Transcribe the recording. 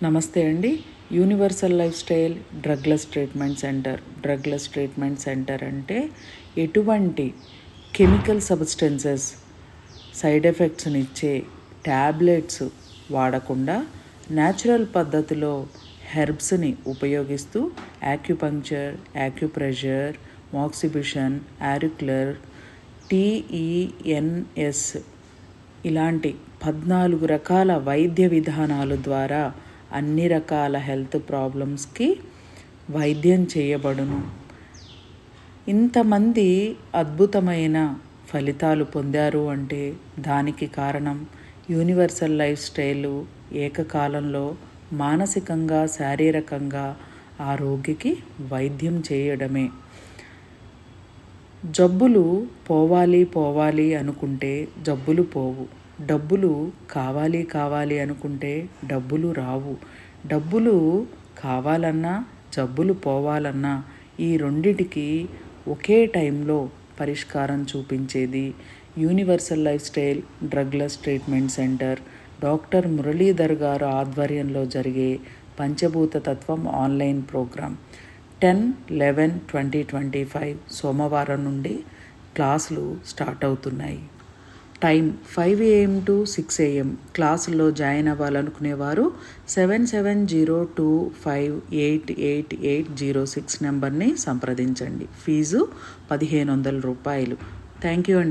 నమస్తే అండి. Universal lifestyle drugless treatment centre. Drugless treatment centre అంటే ఎటువంటి కెమికల్ సబ్స్టెన్సెస్ సైడ్ ఎఫెక్ట్స్ని ఇచ్చే ట్యాబ్లెట్స్ వాడకుండా న్యాచురల్ పద్ధతిలో హెర్బ్స్ని ఉపయోగిస్తూ యాక్యుపంక్చర్ యాక్యుప్రెషర్ మాక్సిబిషన్ యారిక్యులర్ టీఈఎన్ఎస్ ఇలాంటి పద్నాలుగు రకాల వైద్య విధానాల ద్వారా అన్ని రకాల హెల్త్ ప్రాబ్లమ్స్కి వైద్యం చేయబడును. ఇంతమంది అద్భుతమైన ఫలితాలు పొందారు అంటే దానికి కారణం యూనివర్సల్ లైఫ్ స్టైలు ఏకకాలంలో మానసికంగా శారీరకంగా ఆ రోగికి వైద్యం చేయడమే. జబ్బులు పోవాలి పోవాలి అనుకుంటే జబ్బులు పోవు. డబ్బులు కావాలి కావాలి అనుకుంటే డబ్బులు రావు. డబ్బులు కావాలన్నా జబ్బులు పోవాలన్నా ఈ రెండిటికి ఒకే టైంలో పరిష్కారం చూపించేది universal lifestyle drugless treatment centre. Doctor Muralidhar garu ఆధ్వర్యంలో జరిగే పంచభూత తత్వం online programme. Ten eleven twenty twenty five సోమవారం నుండి క్లాసులు స్టార్ట్ అవుతున్నాయి. Time five AM to six AM. క్లాసుల్లో join అవ్వాలనుకునేవారు seven seven zero two five eight eight eight zero six నెంబర్ని సంప్రదించండి. ఫీజు పదిహేను వందల రూపాయలు. థ్యాంక్ యూ అండి.